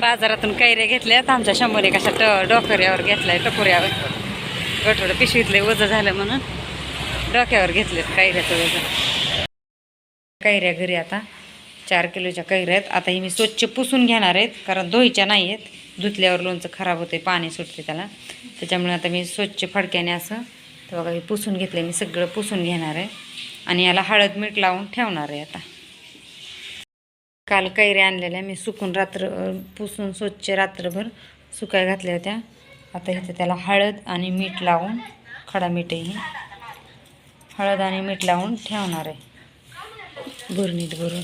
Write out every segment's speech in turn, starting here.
बाजारातून कैऱ्या घेतल्यात. आमच्या शंभर एक अशा ट डोकऱ्यावर घेतलाय टकोऱ्यावर गटोडं पिशवीतले वजं झालं म्हणून डोक्यावर घेतलेत कैऱ्याचं वजन कैऱ्या घरी आता. चार किलोच्या कैऱ्या आहेत. आता ही मी स्वच्छ पुसून घेणार आहेत कारण धुईच्या नाही आहेत धुतल्यावर लोणचं खराब होते पाणी सुटते त्याला. त्याच्यामुळे आता मी स्वच्छ फडक्याने असं तर बघा हे पुसून घेतलं मी सगळं पुसून घेणार आहे. आणि याला हळद मीठ लावून ठेवणार आहे आता. काल कैऱ्या आणलेल्या मी सुकून रात्र पुसून स्वच्छ रात्रभर सुकाय घातल्या होत्या. आता इथं त्याला हळद आणि मीठ लावून खडा मीठही हळद आणि मीठ लावून ठेवणार आहे. भरणीत भरून.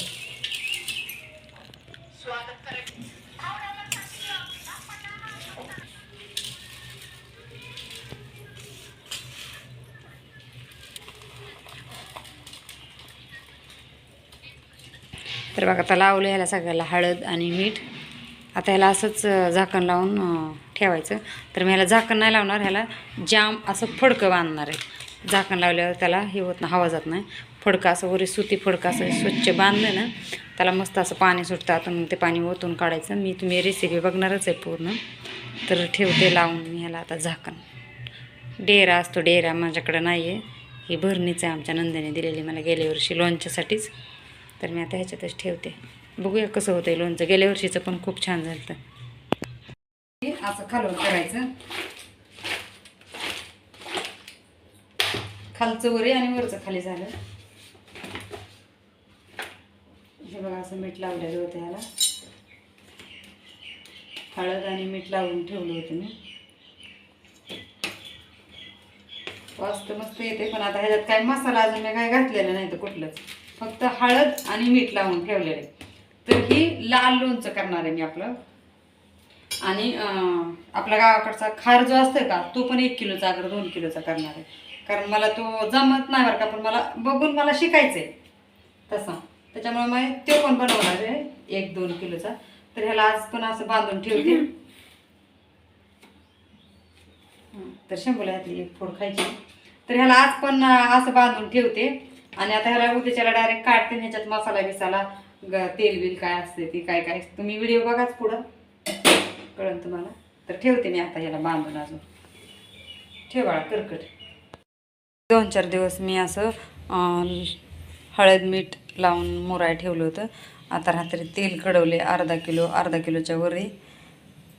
तर बघा आता लावलं ह्याला सगळ्याला हळद आणि मीठ. आता ह्याला असंच झाकण लावून ठेवायचं. तर मी ह्याला झाकण नाही लावणार ह्याला जाम असं फडकं बांधणार आहे. झाकण लावल्यावर त्याला हे होत नाही हवा जात नाही. फडकं असं वरी सुती फडकं असं स्वच्छ बांधलं ना त्याला मस्त असं पाणी सुटतं. मग ते पाणी ओतून काढायचं. मी तुम्ही रेसिपी बघणारच आहे पूर्ण. तर ठेवते लावून मी ह्याला आता झाकण. डेरा असतो डेरा माझ्याकडं नाही आहे ही भरणीच आहे आमच्या नंदीने दिलेली. मला गेल्या वर्षी लोणच्यासाठीच तर मी आता ह्याच्यातच ठेवते. बघूया कसं होतं लोणचं. गेल्या वर्षीचं पण खूप छान झालं असं खालून करायचं. खालचं वरे आणि वरचं खाली झालं. हे बघा असं मीठ लावलेलं होतं ह्याला. हळद आणि मीठ लावून ठेवलं होतं मी. वास्त मस्त येते पण आता ह्याच्यात काय मसाला अजून मी काय घातलेला नाही तर कुठलंच. फक्त हळद आणि मीठ लावून ठेवलेलं. आहे तर ही लाल लोणचं करणार आहे मी आपलं. आणि आपला आपल्या गावाकडचा खार जो असतोय का तो पण एक किलोचा अगर दोन किलोचा करणार आहे. कारण मला तो जमत नाही बरं का पण मला बघून मला शिकायचं आहे तसा. त्याच्यामुळे मग तो पण बनवणार आहे. एक दोन किलोचा. तर ह्याला आज पण असं बांधून ठेवते. तर शंभूला ह्यातली एक फोड खायची. तर ह्याला आज पण असं बांधून ठेवते. आणि आता ह्याला उद्याच्याला डायरेक्ट काढते ह्याच्यात मसाला बिसाला ग- तेल बिल काय असते ती काय काय तुम्ही व्हिडिओ बघाच पुढं. कळन तुम्हाला? तर ठेवते मी आता ह्याला बांधून अजून. ठेवाळा करकट. दोन चार दिवस मी असं हळद मीठ लावून मुराय ठेवलं होतं. आता रात्री तेल कडवले अर्धा किलो अर्धा किलोच्या वरही.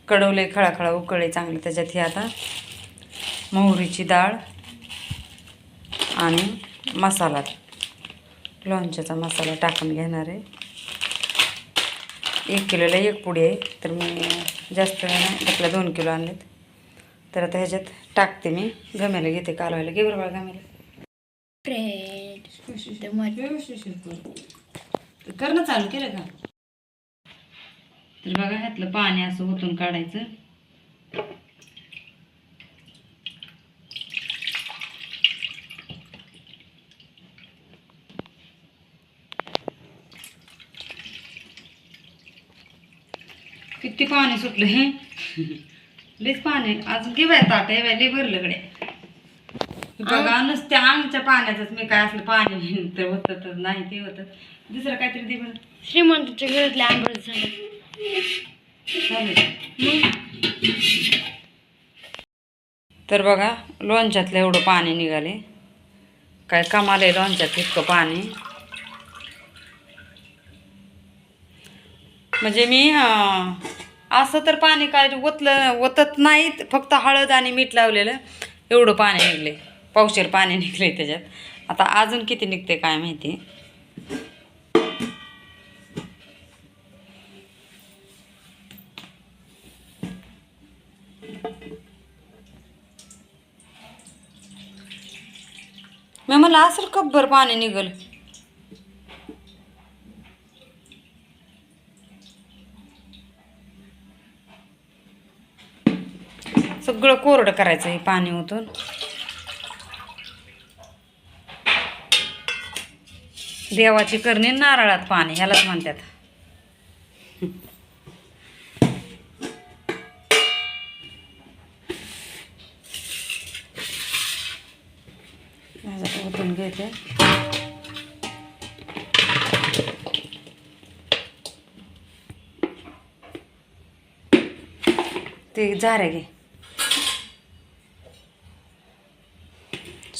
कडवले खळाखळा उकळले चांगले त्याच्यात हे आता मोहरीची डाळ आणि मसाला. लोणच्याचा मसाला टाकून घेणार आहे. एक किलोला एक पुडी आहे. तर मी जास्त नाही आपल्या दोन किलो आणलेत. तर आता ह्याच्यात टाकते मी. गम्याला घेते कालवायला. घे बरोबर गम्याला. कर ना चालू केलं का? तर बघा ह्यातलं पाणी असं ओतून काढायचं. किती पाणी सुटलं हे? लईच पाणी. अजून घे बाय ताट लई भरलं कडे बघा नुसत्या आमच्या पाण्यातच मी काय असलं पाणी तर होतं तर नाही ते होतं. दुसरं काहीतरी दे बरं. श्रीमंतच्या घरातले आंबट झालं. तर बघा लोणच्यातलं एवढं पाणी निघाले. काय कमाल आहे लोणच्यात इतकं पाणी. म्हणजे मी असं तर पाणी काय ओतलं ओतत नाहीत फक्त हळद आणि मीठ लावलेलं. एवढं पाणी निघले. पावशेर पाणी निघले त्याच्यात. आता अजून किती निघते काय माहिती? मी मला असं कपभर पाणी निघल. सगळं कोरडं करायचं हे पाणी ओतून. देवाची करणे नारळात पाणी ह्यालाच म्हणतात. ओतून घेते. ते झारे घे.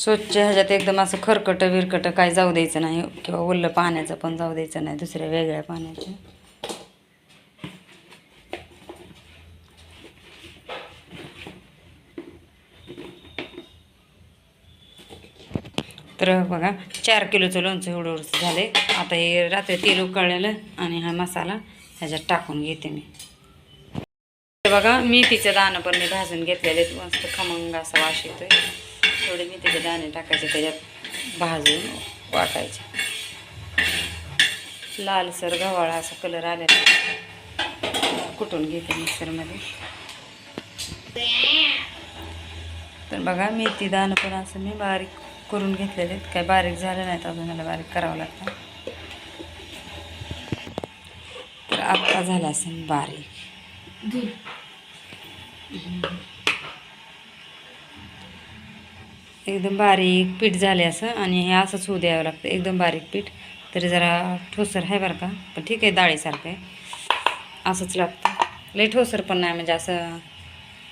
स्वच्छ ह्याच्यात एकदम असं खरकटं विरकटं काय जाऊ द्यायचं नाही. किंवा ओलं पाण्याचं पण जाऊ द्यायचं नाही दुसऱ्या वेगळ्या पाण्याचं. तर बघा चार किलोचं लोणचं एवढं एवढंच झाले आता हे रात्री तेल उकळलेलं आणि हा मसाला ह्याच्यात टाकून घेते मी. बघा मेथीचं दाणं पण मी भाजून घेतलेले आहेत. मस्त खमंग असा वास येतोय. थोडे मेथीचे दाणे टाकायचे त्याच्यात भाजून वाटायचे. लालसर गव्हाळा असा कलर आलेला कुटून घेते मिक्सरमध्ये तर बघा मेथी दाणं पण असं मी बारीक करून घेतलेले आहेत. काय बारीक झालं नाहीत अजून मला बारीक करावं लागतं. तर आत्ता झाला असेल बारीक. एकदम बारीक पीठ झाले असं आणि हे असंच होऊ द्यावं लागतं. एकदम बारीक पीठ. तरी जरा ठोसर आहे बरं का. पण ठीक आहे डाळीसारखं आहे. असंच लागतं. लई ठोसर पण नाही म्हणजे असं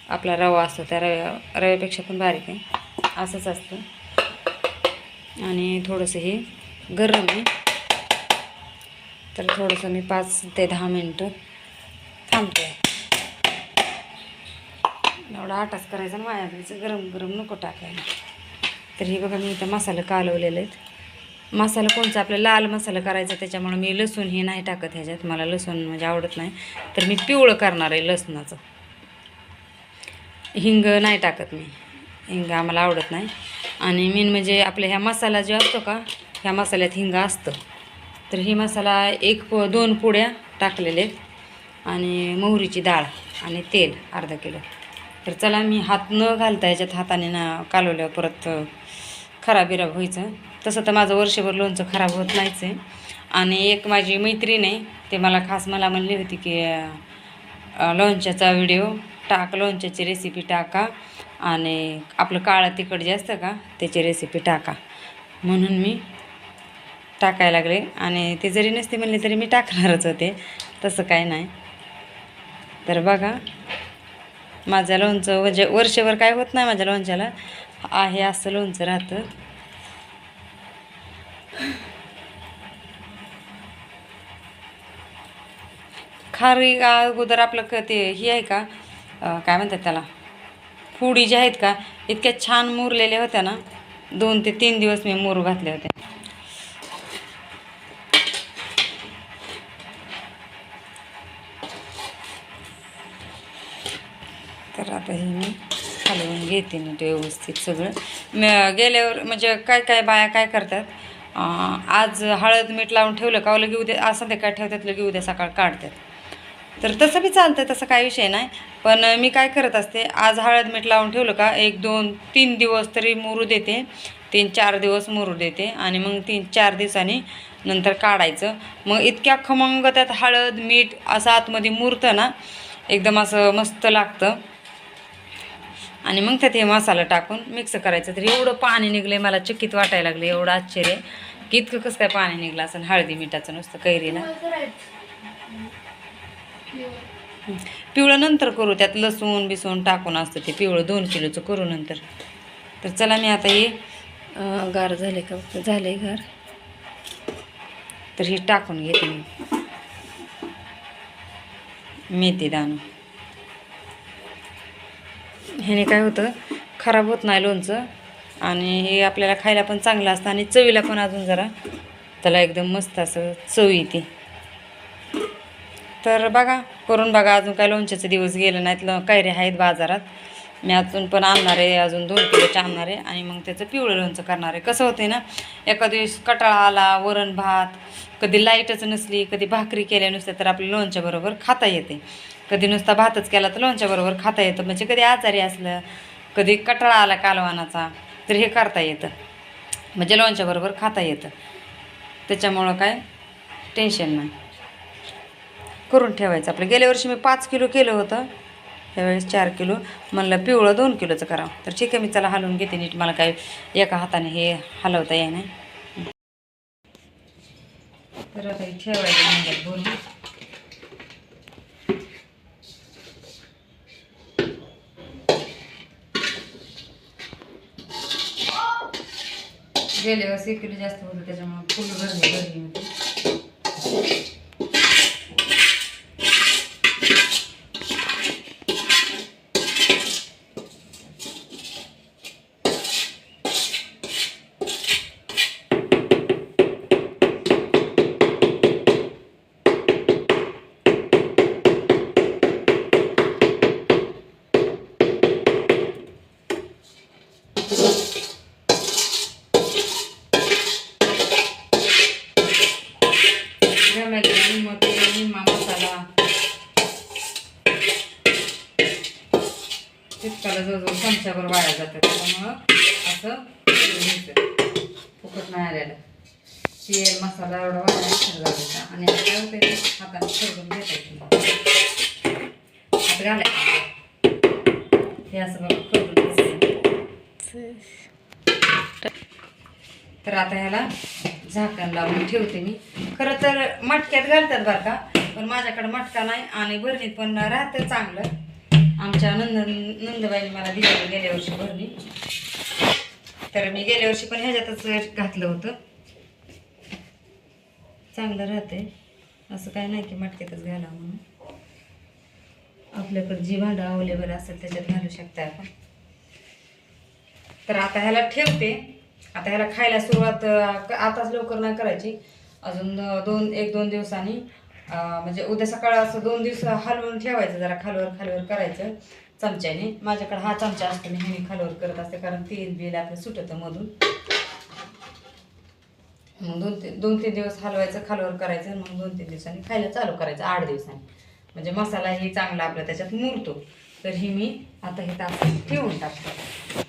आपला रवा असतो त्या रव्या रव्यापेक्षा पण बारीक आहे. असंच असतं. आणि थोडंसं हे गरम आहे. तर थोडंसं मी पाच ते दहा मिनटं थांबते. एवढा आटाच करायचा ना वाया गरम गरम नको टाकायला. तर हे बघा मी इथं मसाला कालवलेले आहेत. मसाला कोणचा? आपला लाल मसाला करायचा त्याच्यामुळे मी लसूण हे नाही टाकत ह्याच्यात. मला लसूण म्हणजे आवडत नाही. तर मी पिवळं करणार आहे लसणाचं. हिंग नाही टाकत मी. हिंग आम्हाला आवडत नाही. आणि मेन म्हणजे आपल्या ह्या मसाला जो असतो का ह्या मसाल्यात हिंग असतं. तर ही मसाला एक प दोन पुड्या टाकलेले आहेत. आणि मोहरीची डाळ आणि तेल अर्धा किलो. तर चला मी हात न घालता याच्यात हाताने ना कालवल्यावर परत खराब बिराब व्हायचं. तसं तर माझं वर्षभर लोणचं खराब होत नाहीच आहे. आणि एक माझी मैत्रीण आहे ते मला खास मला म्हणली होती की लोणच्याचा व्हिडिओ टाक लोणच्याची रेसिपी टाका आणि आपलं काळं तिखट जे असतं का त्याची रेसिपी टाका. म्हणून मी टाकायला लागले. आणि ते जरी नसते म्हणले तरी मी टाकणारच होते. तसं काय नाही. तर बघा माझं लोणचं म्हणजे वर्षभर काय होत नाही माझ्या लोणच्याला. आहे असं लोणचं राहतं. खारी अगोदर आपलं क ते ही आहे का? काय म्हणतात त्याला? फुडी ज्या आहेत का इतक्या छान मुरलेल्या होत्या ना दोन ते तीन दिवस मी मूर घातल्या होत्या. तर आता हे मी हलवून घेते नीट व्यवस्थित सगळं. गेल्यावर म्हणजे काय काय बाया काय करतात? आज हळद मीठ लावून ठेवलं का? लगे उद्या आज संध्याकाळ ठेवतात लगे उद्या सकाळ काढतात. तर तसं बी चालतं तसं काही विषय नाही. पण मी काय करत असते आज हळद मीठ लावून ठेवलं का? एक दोन तीन दिवस तरी मुरू देते. तीन चार दिवस मुरू देते आणि मग तीन चार दिवसांनी नंतर काढायचं. मग इतक्या खमंग त्यात हळद मीठ असं आतमध्ये मुरतं ना एकदम असं मस्त लागतं. आणि मग त्यात हे मसाला टाकून मिक्स करायचं. तर एवढं पाणी निघलं मला चकित वाटायला लागलं एवढं आश्चर्य. की इतकं कसं काय पाणी निघलं असं हळदी मिठाचं नुसतं कैरीला पिवळं नंतर करू त्यात लसूण बिसून टाकून असतं ते पिवळं दोन किलोचं करू नंतर. तर चला मी आता हे गार झाले का? झाले गार. तर हे टाकून घेते मी. मेथी दाणू. ह्याने काय होतं खराब होत नाही लोणचं. आणि हे आपल्याला खायला पण चांगलं असतं आणि चवीला पण अजून जरा त्याला एकदम मस्त असं चव येते. तर बघा करून बघा अजून काय लोणच्याचे दिवस गेले नाहीत ल कैऱ्या आहेत बाजारात. मी अजून पण आणणार आहे अजून दोन किलोचे आणणार आहे आणि मग त्याचं पिवळं लोणचं करणार. आहे कसं होते ना एका दिवस कटाळा आला वरण भात कधी लाईटच नसली कधी भाकरी केल्या नुसत्या तर आपल्या लोणच्याबरोबर खाता येते. कधी नुसता भातच केला तर लोणच्याबरोबर खाता येतं. म्हणजे कधी आजारी असलं कधी कटाळा आला कालवानाचा तर हे करता येतं. म्हणजे लोणच्याबरोबर खाता येतं. त्याच्यामुळं काय? टेन्शन नाही. करून ठेवायचं. आपलं गेल्या वर्षी मी पाच किलो केलं होतं. ह्यावेळेस चार किलो. म्हणलं पिवळं दोन किलोचं करावं तर ठीक आहे मी चला हलवून घेते नीट. मला काय एका हाताने हे हलवता येई तर आता ठेवायचं म्हणजे गेले एक किलो जास्त होते त्याच्यामुळे फुल भरली भरली होती. असं फुकट नाही आलेलं तेल मसाला एवढा घालायचा आणि आता काय होतं हाताने सोडून घेतायचं हात घालायचं. हे असं बघा करून तर आता ह्याला झाकण लावून ठेवते मी. खरं तर मटक्यात घालतात बरं का? पण माझ्याकडे मटका नाही आणि भरणी पण राहतं चांगलं. आमच्या नंद नंदबाईने मला दिलेलं गेल्या वर्षी भरणी तर मी गेल्या वर्षी पण ह्याच्यातच घातलं होतं. चांगलं राहते असं काय नाही की मटक्यातच घाला म्हणून. आपल्याकडे जी भांडं अवेलेबल असेल त्याच्यात घालू शकता आपण. तर आता ह्याला ठेवते. आता ह्याला खायला सुरुवात क- आताच लवकर नाही करायची. अजून दोन एक दोन दिवसांनी म्हणजे उद्या सकाळ असं दोन दिवस हलवून ठेवायचं. जरा खालवर खालवर करायचं. चमच्याने. माझ्याकडे हा चमचा असतो मी खालवर करत असते कारण तेल बिल आपलं सुटतं मधून. मग दोन तीन दोन तीन दिवस हलवायचं खालवर करायचं मग दोन तीन दिवसांनी खायला चालू करायचं आठ दिवसांनी. म्हणजे मसालाही चांगला आपला त्याच्यात मुरतो. तर ही मी आता हे तास ठेवून टाकते.